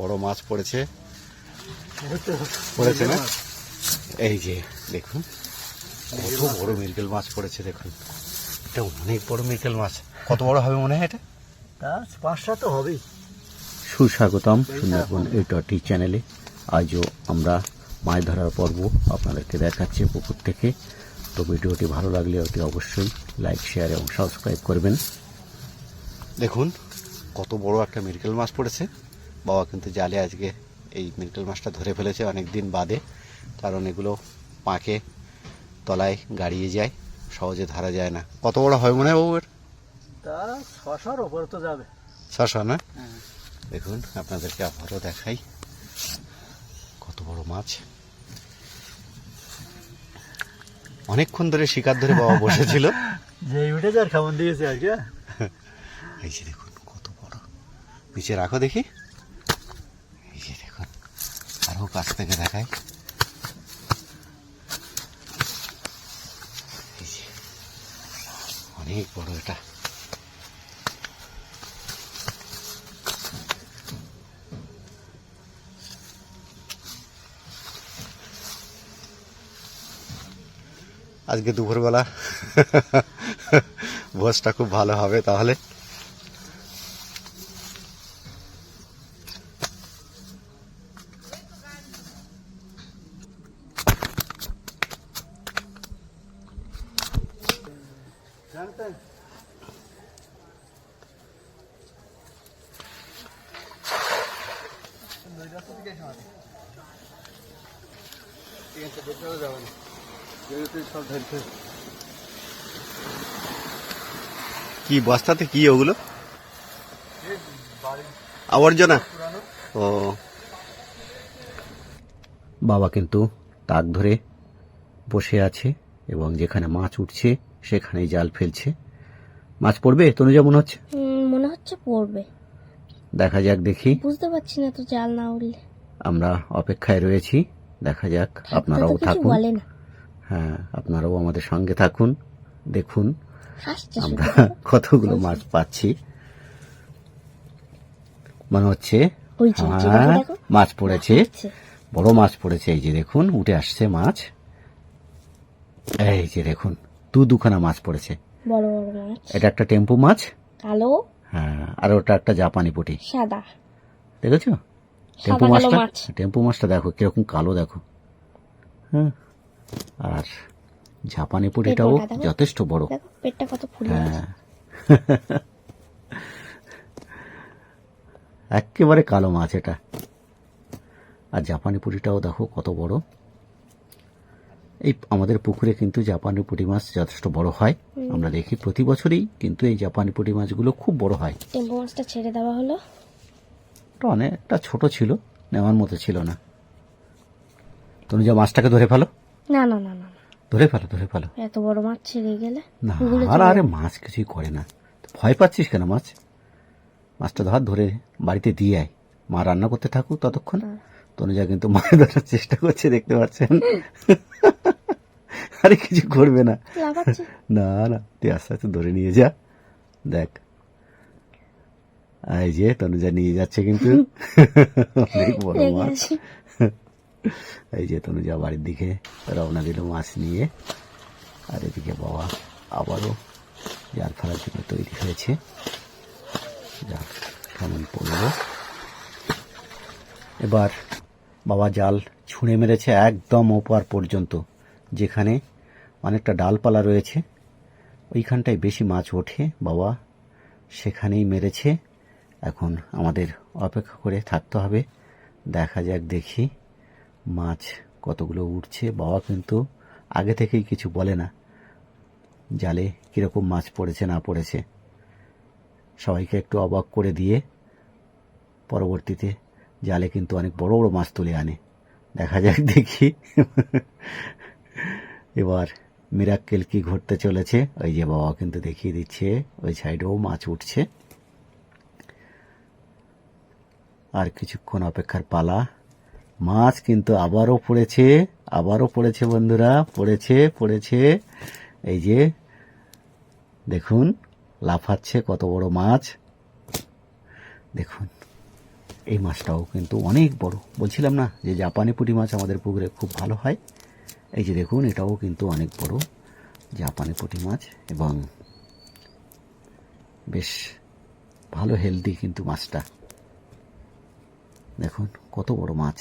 বড় মাছ পড়েছে। পড়েছে না? এই যে দেখুন। কত বড় মিরকেল মাছ পড়েছে দেখুন। এটা অনেক বড় মিরকেল মাছ। কত বড় হবে মনে হয় এটা? পাঁচটা তো হবেই। সুস্বাগতম সুন্দরবন ইউটি চ্যানেলে আজও আমরা মাছ ধরার পর্ব আপনাদেরকে দেখাচ্ছি পুকুর থেকে। তো ভিডিওটি ভালো লাগলে অতি অবশ্যই লাইক শেয়ার এবং সাবস্ক্রাইব করবেন। দেখুন কত বড় একটা মিরকেল মাছ পড়েছে। বাবা কিন্তু জালে আজকে এই মিরকেল মাছটা ধরে ফেলেছে অনেক দিন বাদে। কারণ এগুলো পাঁকে তলায় গাড়িয়ে যায় সহজে ধরা যায় না। কত বড় হয় মনে হয় বাবু এর? তা ছশোর ওপরে তো যাবে। ছশো না? দেখুন আপনাদেরকে আবারও দেখাই কত বড় মাছ। অনেকক্ষণ ধরে শিকার ধরে বাবা বসেছিল। যে যার কেমন দিয়েছে আর কি হ্যাঁ? এই যে দেখুন কত বড়। নিচে রাখো দেখি। আরও কাছ থেকে দেখাই। অনেক বড় এটা। আজকে দুপুরবেলা ভোজটা খুব ভালো হবে তাহলে। কি, বস্তাতে কি ওগুলো? আবর্জনা? ও। বাবা কিন্তু তাক ধরে বসে আছে এবং যেখানে মাছ উঠছে সেখানেই জাল ফেলছে। মাছ পড়বে? তনুজা মনে হচ্ছে? মনে হচ্ছে পড়বে। দেখা যাক দেখি। বুঝতে পারছি না তো জাল না উঠলে আমরা অপেক্ষায় রয়েছি। দেখা যাক আপনারাও থাকুন। হ্যাঁ আপনারাও আমাদের সঙ্গে থাকুন দেখুন। আমরা কতগুলো মাছ পাচ্ছি। মনে হচ্ছে হ্যাঁ। মাছ পড়েছে। বড় মাছ পড়েছে এই যে দেখুন উঠে আসছে মাছ। এই যে দেখুন দু দুখানা মাছ পড়েছে। বড় বড় মাছ। এটা একটা টেম্পু মাছ। কালো। হ্যাঁ আর ওটা একটা জাপানি পুটি। সাদা। দেখেছ? টেম্পু মাছটা? টেম্পু মাছটা দেখো কীরকম কালো দেখো। হ্যাঁ আর জাপানি পুটিটাও। যথেষ্ট বড়। পেটটা কত ফুলে হ্যাঁ। একেবারে কালো মাছ এটা। আর জাপানি পুঁটিটাও দেখো কত বড়। এই আমাদের পুকুরে কিন্তু জাপানি পুঁটি মাছ যথেষ্ট বড় হয়। আমরা দেখি প্রতি বছরই কিন্তু এই জাপানি পুঁটি মাছগুলো খুব বড় হয়। টেম্পো মাছটা ছেড়ে দেওয়া হলো। ওটা অনেকটা ছোট ছিল নেওয়ার মতো ছিল না। তুমি যা মাছটাকে ধরে ফেলো। না না না না না। ধরে ফেলো ধরে ফেলো। এত বড় মাছ ছেড়ে গেলে না আর আরে মাছ কিছুই করে না। ভয় পাচ্ছিস কেন মাছ? মাছটা ধর ধরে বাড়িতে দিয়ে আয়। মা রান্না করতে থাকুক ততক্ষণ। তনুজা কিন্তু মাছ ধরার চেষ্টা করছে দেখতে পাচ্ছেন? আরে কিছু করবে না। না না তুই আস্তে আস্তে ধরে নিয়ে যা। দেখ। এই যে তনুজা নিয়ে যাচ্ছে কিন্তু। অনেক বড় মাছ। এই যে তনুজা বাড়ির দিকে রওনা দিল মাছ নিয়ে। আর এদিকে বাবা আবারও জাল ফেলার জন্য তৈরি হয়েছে। যা কেমন পড়ল। এবার বাবা জাল ছুঁড়ে মেরেছে একদম ওপার পর্যন্ত, যেখানে অনেকটা ডালপালা রয়েছে। ওইখানটায় বেশি মাছ ওঠে বাবা, সেখানেই মেরেছে। এখন আমাদের অপেক্ষা করে থাকতে হবে। দেখা যাক, দেখি মাছ কতগুলো উঠছে। বাবা কিন্তু আগে থেকেই কিছু বলে না, জালে কীরকম মাছ পড়েছে না পড়েছে। সবাইকে একটু অবাক করে দিয়ে পরবর্তীতে জালে কিন্তু অনেক বড় বড় মাছ তুলে আনে। দেখা যাক, দেখি। এবার মিরাক্কেল কি ঘটতে চলেছে, ওই যে বাবা কিন্তু দেখিয়ে দিচ্ছে, ওই সাইডেও মাছ উঠছে। আর কিছুক্ষণ অপেক্ষার পালা। মাছ কিন্তু আবারও পড়েছে আবারও পড়েছে বন্ধুরা, পড়েছে পড়েছে। এই যে, দেখুন, লাফাচ্ছে কত বড় মাছ। দেখুন। এই মাছটাও কিন্তু অনেক বড়। বলছিলাম না যে জাপানি পুঁটি মাছ আমাদের পুকুরে খুব ভালো হয়। এই যে দেখুন, এটাও কিন্তু অনেক বড় জাপানি পুঁটি মাছ এবং বেশ ভালো হেলদি কিন্তু মাছটা। দেখুন, কত বড় মাছ।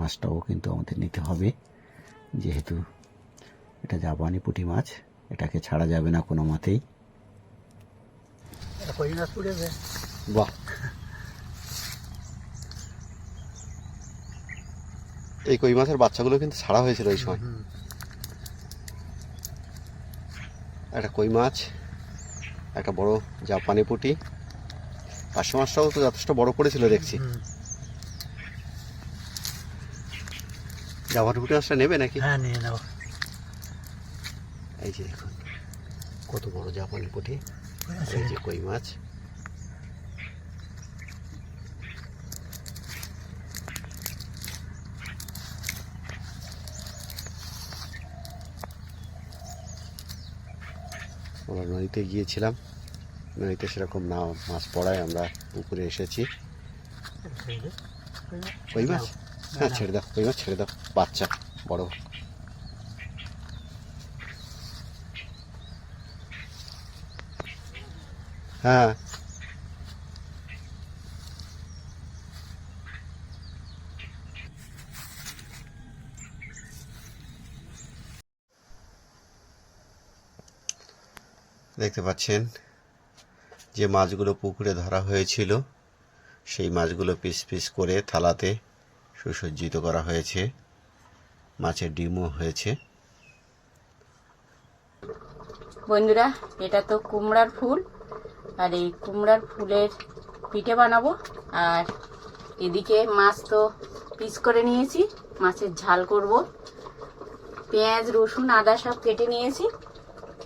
মাছটাও কিন্তু আমাদের নিতে হবে। যেহেতু এটা জাপানি পুঁটি মাছ এটাকে ছাড়া যাবে না কোনো মতেই। বাহ। এই কই মাছের বাচ্চাগুলো কিন্তু ছাড়া হয়েছিল ওই সময়। একটা কই মাছ একটা বড় জাপানি পুঁটি। পার্শ্ব মাছটাও তো যথেষ্ট বড় পড়েছিল দেখছি। হুম। জাপানি পুঁটি নেবে নাকি হ্যাঁ নিয়ে নাও এই যে দেখুন কত বড় জাপানি পুঁটি আছে? এই যে কই মাছ আমরা নদীতে গিয়েছিলাম নদীতে সেরকম না মাছ পড়ায় আমরা পুকুরে এসেছি কই মাছ। হ্যাঁ ছেড়ে দাও কই ছেড়ে দাও, বাচ্চা, বড়। হ্যাঁ। দেখতে পাচ্ছেন যে মাছগুলো পুকুরে ধরা হয়েছিল, সেই মাছগুলো পিস পিস করে থালাতে সুসজ্জিত করা হয়েছে। মাছের ডিমও হয়েছে। বন্ধুরা, এটা তো কুমড়ার ফুল। আর এই কুমড়ার ফুলের পিঠে বানাবো। আর এদিকে মাছ তো পিস করে নিয়েছি। মাছের ঝাল করব। পেঁয়াজ, রসুন, আদা সব কেটে নিয়েছি।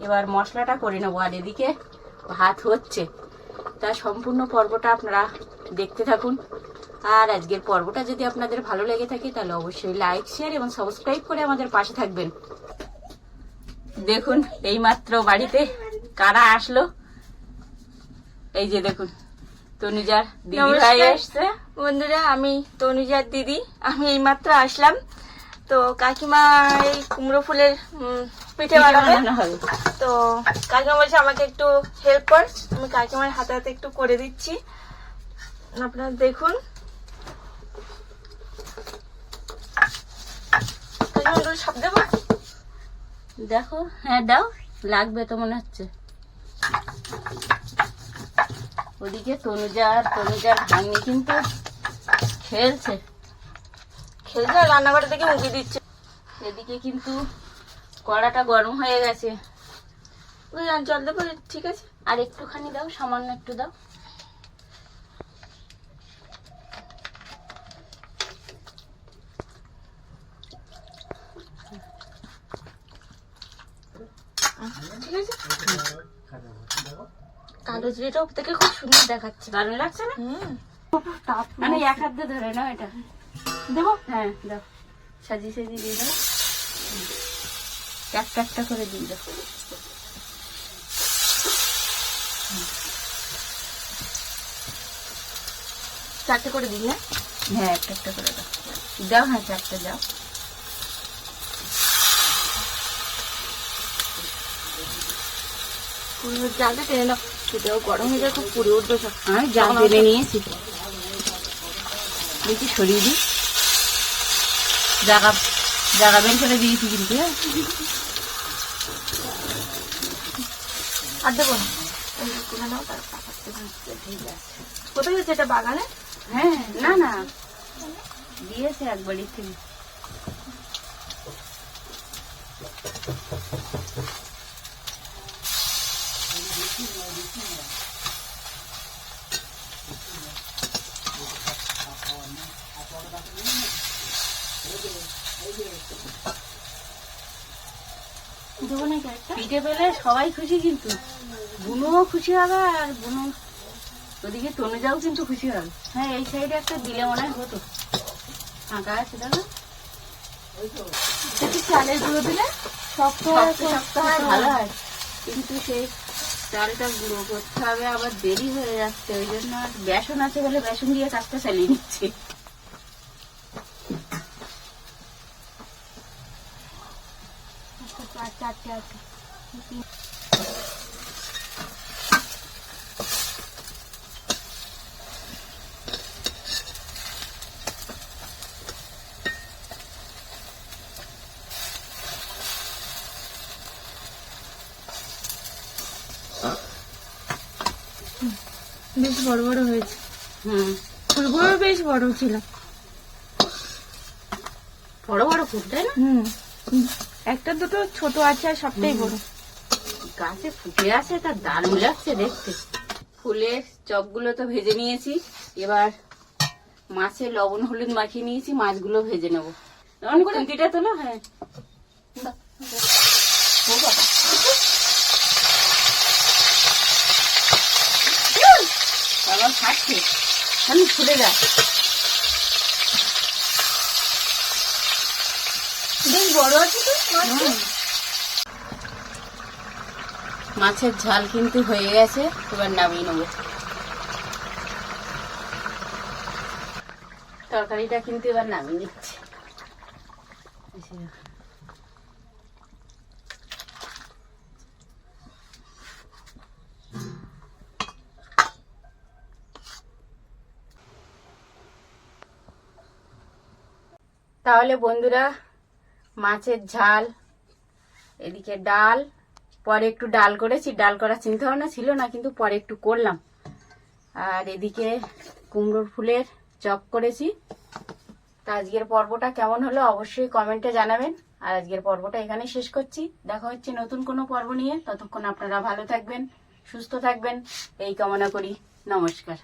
এবার মশলাটা করে নেব। আর এদিকে ভাত হচ্ছে। তা সম্পূর্ণ পর্বটা আপনারা দেখতে থাকুন। আর আজকের পর্বটা যদি আপনাদের ভালো লেগে থাকে তাহলে অবশ্যই লাইক শেয়ার এবং সাবস্ক্রাইব করে আমাদের পাশে থাকবেন। দেখুন এই মাত্র বাড়িতে কারা আসলো? এই যে দেখুন তনুজার দিদি ভাই। এসছে। বন্ধুরা আমি তনুজার দিদি আমি এইমাত্র আসলাম। তো কাকিমা এই কুমড়ো ফুলের পিঠে বানাবে। তো কাকিমা বলছে আমাকে একটু হেল্প কর। আমি কাকিমার হাতে হাতে একটু করে দিচ্ছি। আপনারা দেখুন কাকিমা এগুলো সব দেবো? দেখো হ্যাঁ দাও লাগবে তো মনে হচ্ছে। ওদিকে তনুজার তনুজার ভাঙনি কিন্তু খেলছে। খেলছে রান্নাঘরে থেকে উঁকি দিচ্ছে। এদিকে কিন্তু কড়াটা গরম হয়ে গেছে। জল দেবো ঠিক আছে। আর একটুখানি দাও সামান্য একটু দাও। কালো জিরেটা থেকে খুব সুন্দর দেখাচ্ছে। দারুণ লাগছে না? হুম। মানে এক হাত দিয়ে ধরে নাও এটা। দেবো? হ্যাঁ দাও। সাজিয়ে সাজিয়ে দিয়ে দাও। একটা একটা করে দিয়ে দাও। চারটে করে দিই হ্যাঁ? হ্যাঁ একটা একটা করে দাও। দাও হ্যাঁ চারটে দাও। পুরো জালটা টেনে নাও। সেটাও গরম হয়ে যায় খুব পুড়ে উঠবে সব। আমি জাল টেনে নিয়েছি। দেখি সরিয়ে দিই। জায়গা জায়গা বের করে দিয়েছি কিন্তু। আর দেবো কোথায় হচ্ছে এটা বাগানে? হ্যাঁ না না। দিয়েছে একবারই থেকে দেবো না একটা? পিঠে পেলে সবাই খুশি কিন্তু। বুনুও খুশি হবে আর বুনু ওদিকে তনুজাও কিন্তু খুশি হবে। হ্যাঁ এই সাইডে একটা দিলে মনে হয় হতো। ফাঁকা আছে দাদা একটু চালের গুঁড়ো দিলে শক্ত শক্ত হয়। ভালো হয়। কিন্তু সেই চালটা গুঁড়ো করতে হবে আবার দেরি হয়ে যাচ্ছে ওই জন্য আর বেসন আছে বলে বেসন দিয়ে কাজটা চালিয়ে নিচ্ছি। চারটে আছে বেশ বড় বড় হয়েছে। হুম। ফুলগুলো বেশ বড় ছিল। বড় বড় ফুল তাই না? হুম। একটা দুটো ছোট আছে আর সবটাই বড়। গাছে ফুটে আছে, তা দারুণ লাগছে দেখতে। ফুলের চপগুলো তো ভেজে নিয়েছি, এবার মাছে লবণ, হলুদ মাখিয়ে নিয়েছি, মাছগুলো ভেজে নেব। অন করে খুন্তিটা তোলো হ্যাঁ। বাবা। খাচ্ছে। আমি ফুলে যা মাছের ঝাল কিন্তু হয়ে গেছে, এবার নামিয়ে নেব। তরকারিটা কিন্তু এবার নামিয়ে নিচ্ছে। তাহলে বন্ধুরা মাছের ঝাল, এদিকে ডাল। পরে একটু ডাল করেছি, ডাল করার চিন্তা ভাবনা ছিল না, কিন্তু পরে একটু করলাম। আর এদিকে কুমড়োর ফুলের চপ করেছি। তা আজকের পর্বটা কেমন হলো অবশ্যই কমেন্টে জানাবেন। আর আজকের পর্বটা এখানে শেষ করছি। দেখা হচ্ছে নতুন কোনো পর্ব নিয়ে। ততক্ষণ আপনারা ভালো থাকবেন, সুস্থ থাকবেন। এই কামনা করি। নমস্কার।